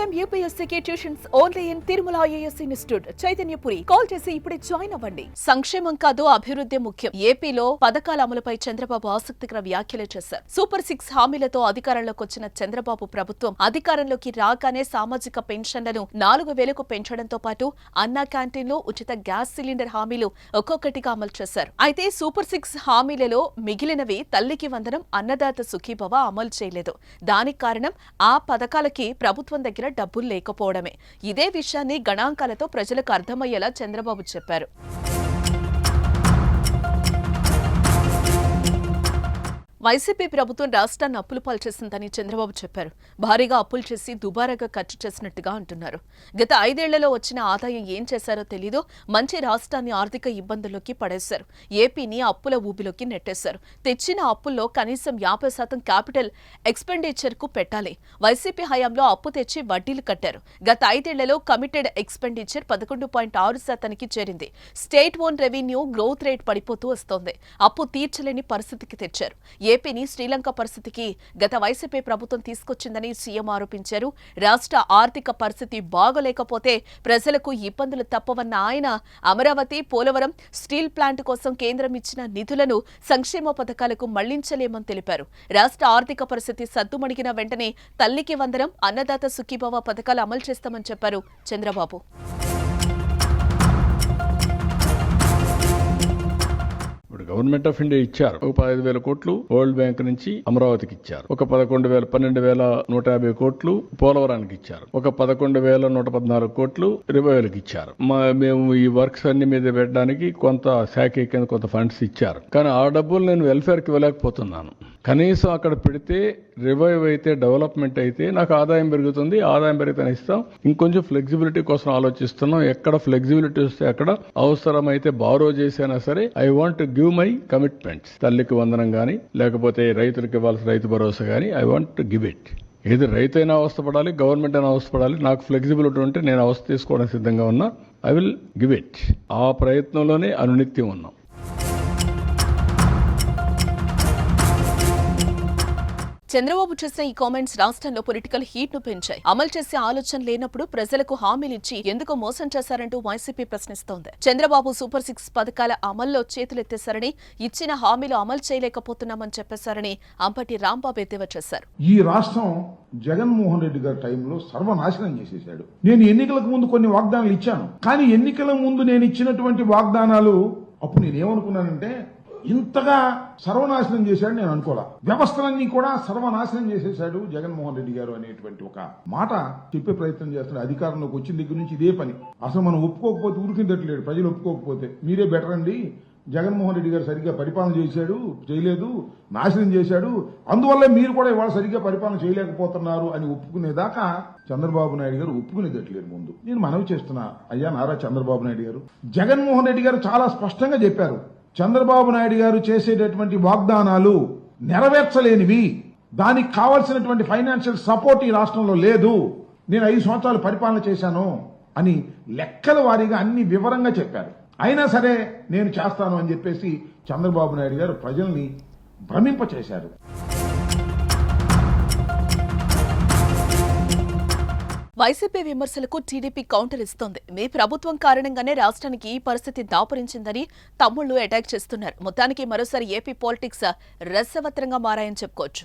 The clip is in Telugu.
Time యూపీఎస్సీకి tuitions only in Tirumala IAS institute. Chaitanyapuri. Call చేసి ఇప్పుడే జాయిన్ అవ్వండి. సంక్షేమం కాదు అభివృద్ధి ముఖ్యం. ఏపీలో పథకాల అమలుపై చంద్రబాబు ఆసక్తికర వ్యాఖ్యలు చేశారు. సూపర్ సిక్స్ హామీలతో అధికారంలోకి వచ్చిన చంద్రబాబు ప్రభుత్వం అధికారంలోకి రాగానే సామాజిక పెన్షన్లను నాలుగు వేలకు పెంచడంతో పాటు అన్నా క్యాంటీన్లో ఉచిత గ్యాస్ సిలిండర్ హామీలు ఒక్కొక్కటిగా అమలు చేశారు. అయితే సూపర్ సిక్స్ హామీలలో మిగిలినవి తల్లికి వందనం అన్నదాత సుఖీభవ అమలు చేయలేదు. దానికి కారణం ఆ పథకాలకి ప్రభుత్వం దగ్గర డబ్బులు లేకపోవడమే. ఇదే విషయాన్ని గణాంకాలతో ప్రజలకు అర్థమయ్యేలా చంద్రబాబు చెప్పారు. వైసీపీ ప్రభుత్వం రాష్ట్రాన్ని అప్పులు పాల్చేసిందని చంద్రబాబు చెప్పారు. భారీగా అప్పులు చేసి దుబారాగా ఖర్చు చేసినట్టుగా అంటున్నారు. గత ఐదేళ్ళలో వచ్చిన ఆదాయం ఏం చేశారో తెలీదు. మంచి రాష్ట్రాన్ని ఆర్థిక ఇబ్బందుల్లోకి పడేశారు. ఏపీని అప్పుల ఊబిలోకి నెట్టేశారు. తెచ్చిన అప్పుల్లో కనీసం యాభై శాతం క్యాపిటల్ ఎక్స్పెండిచర్కు పెట్టాలి. వైసీపీ హయాంలో అప్పు తెచ్చి వడ్డీలు కట్టారు. గత ఐదేళ్ళలో కమిటెడ్ ఎక్స్పెండిచర్ పదకొండు పాయింట్ ఆరు శాతానికి చేరింది. State own revenue growth rate పడిపోతూ వస్తోంది. అప్పు తీర్చలేని పరిస్థితికి తెచ్చారు. ఏపీని శ్రీలంక పరిస్థితికి గత వైసీపీ ప్రభుత్వం తీసుకొచ్చిందని సీఎం ఆరోపించారు. రాష్ట్ర ఆర్థిక పరిస్థితి బాగలేకపోతే ప్రజలకు ఇబ్బందులు తప్పవన్న ఆయన అమరావతి పోలవరం స్టీల్ ప్లాంట్ కోసం కేంద్రం ఇచ్చిన నిధులను సంక్షేమ పథకాలకు మళ్ళించలేమని తెలిపారు. రాష్ట్ర ఆర్థిక పరిస్థితి సద్దుమణిగిన వెంటనే తల్లికి వందనం అన్నదాత సుఖీభవ పథకాలు అమలు చేస్తామని చెప్పారు చంద్రబాబు. గవర్నమెంట్ ఆఫ్ ఇండియా ఇచ్చారు. ఒక పదహైదు వేల కోట్లు వరల్డ్ బ్యాంక్ నుంచి అమరావతికి ఇచ్చారు. ఒక పదకొండు వేల పన్నెండు వేల నూట యాభై కోట్లు పోలవరానికి ఇచ్చారు. ఒక పదకొండు వేల నూట పద్నాలుగు కోట్లు రివైవల్కి ఇచ్చారు. మా మేము ఈ వర్క్స్ అన్ని మీద పెట్టడానికి కొంత శాఖ కింద కొంత ఫండ్స్ ఇచ్చారు. కానీ ఆ డబ్బులు నేను వెల్ఫేర్కి ఇవ్వలేకపోతున్నాను. కనీసం అక్కడ పెడితే రివైవ్ అయితే డెవలప్మెంట్ అయితే నాకు ఆదాయం పెరుగుతుంది ఆదాయం పెరిగితే ఇస్తాం. ఇంకొంచెం ఫ్లెక్సిబిలిటీ కోసం ఆలోచిస్తున్నాం. ఎక్కడ ఫ్లెక్సిబిలిటీ వస్తే అక్కడ అవసరమైతే బారో చేసైనా సరే I want give my commitments తల్లికి వందనం కానీ లేకపోతే రైతులకు ఇవ్వాల్సిన రైతు భరోసా కానీ ఐ వాంట్ గివ్ ఇట్ ఏది రైతు అయినా అవస్థపడాలి గవర్నమెంట్ అయినా అవస్థపడాలి నాకు ఫ్లెక్సిబిలిటీ ఉంటే నేను అవస్థ తీసుకోవడానికి సిద్ధంగా ఉన్నా ఐ విల్ గివ్ ఇట్ ఆ ప్రయత్నంలోనే అనునిత్యం ఉన్నాం. చంద్రబాబు చేసిన ఈ కామెంట్స్ రాష్ట్రంలో పొలిటికల్ హీట్ను పెంచాయి. అమలు చేసే ఆలోచన లేనప్పుడు ప్రజలకు హామీలిచ్చి ఎందుకు మోసం చేశారంటూ వైసీపీ ప్రశ్నిస్తోంది. చంద్రబాబు సూపర్ సిక్స్ పథకాల అమల్లో చేతులెత్తేశారని ఇచ్చిన హామీలు అమలు చేయలేకపోతున్నామని చెప్పేశారని అంపటి రాంబాబు ఎద్దేవా చేశారు. ఈ రాష్ట్రం జగన్మోహన్ రెడ్డి గారి టైంలో సర్వనాశనం చేసేశాడు. నేను ఎన్నికలకు ముందు కొన్ని వాగ్దానాలు ఇచ్చాను. కానీ ఎన్నికల ముందు నేను ఇచ్చినటువంటి వాగ్దానాలు అప్పుడు నేనేమనుకున్నానంటే ఇంతగా సర్వనాశనం చేశాడు నేను అనుకోలే. వ్యవస్థలన్నీ కూడా సర్వనాశనం చేసేశాడు జగన్మోహన్ రెడ్డి గారు అనేటువంటి ఒక మాట చెప్పే ప్రయత్నం చేస్తున్నాడు. అధికారంలోకి వచ్చిన దగ్గర నుంచి ఇదే పని. అసలు మనం ఒప్పుకోకపోతే ఊరికిందట్లేడు ప్రజలు ఒప్పుకోకపోతే మీరే బెటర్ అండి. జగన్మోహన్ రెడ్డి గారు సరిగ్గా పరిపాలన చేశాడు చేయలేదు నాశనం చేశాడు. అందువల్ల మీరు కూడా ఇవాళ సరిగ్గా పరిపాలన చేయలేకపోతున్నారు అని ఒప్పుకునేదాకా చంద్రబాబు నాయుడు గారు ఒప్పుకునేదట్లేదు ముందు. నేను మనవి చేస్తున్నా. అయ్యా నారా చంద్రబాబు నాయుడు గారు. జగన్మోహన్ రెడ్డి గారు చాలా స్పష్టంగా చెప్పారు. చంద్రబాబు నాయుడు గారు చేసేటటువంటి వాగ్దానాలు నెరవేర్చలేనివి. దానికి కావలసినటువంటి ఫైనాన్షియల్ సపోర్ట్ ఈ రాష్ట్రంలో లేదు. నేను ఐదు సంవత్సరాలు పరిపాలన చేశాను అని లెక్కల వారీగా అన్ని వివరంగా చెప్పారు. అయినా సరే నేను చేస్తాను అని చెప్పేసి చంద్రబాబు నాయుడు గారు ప్రజల్ని భ్రమింపచేశారు. వైసీపీ విమర్శలకు టీడీపీ కౌంటర్ ఇస్తోంది. మీ ప్రభుత్వం కారణంగానే రాష్ట్రానికి ఈ పరిస్థితి దాపురించిందని తమ్ముళ్ళు అటాక్ చేస్తున్నారు. మొత్తానికి మరోసారి ఏపీ పాలిటిక్స్ రసవత్రంగా మారాయని చెప్పుకోవచ్చు.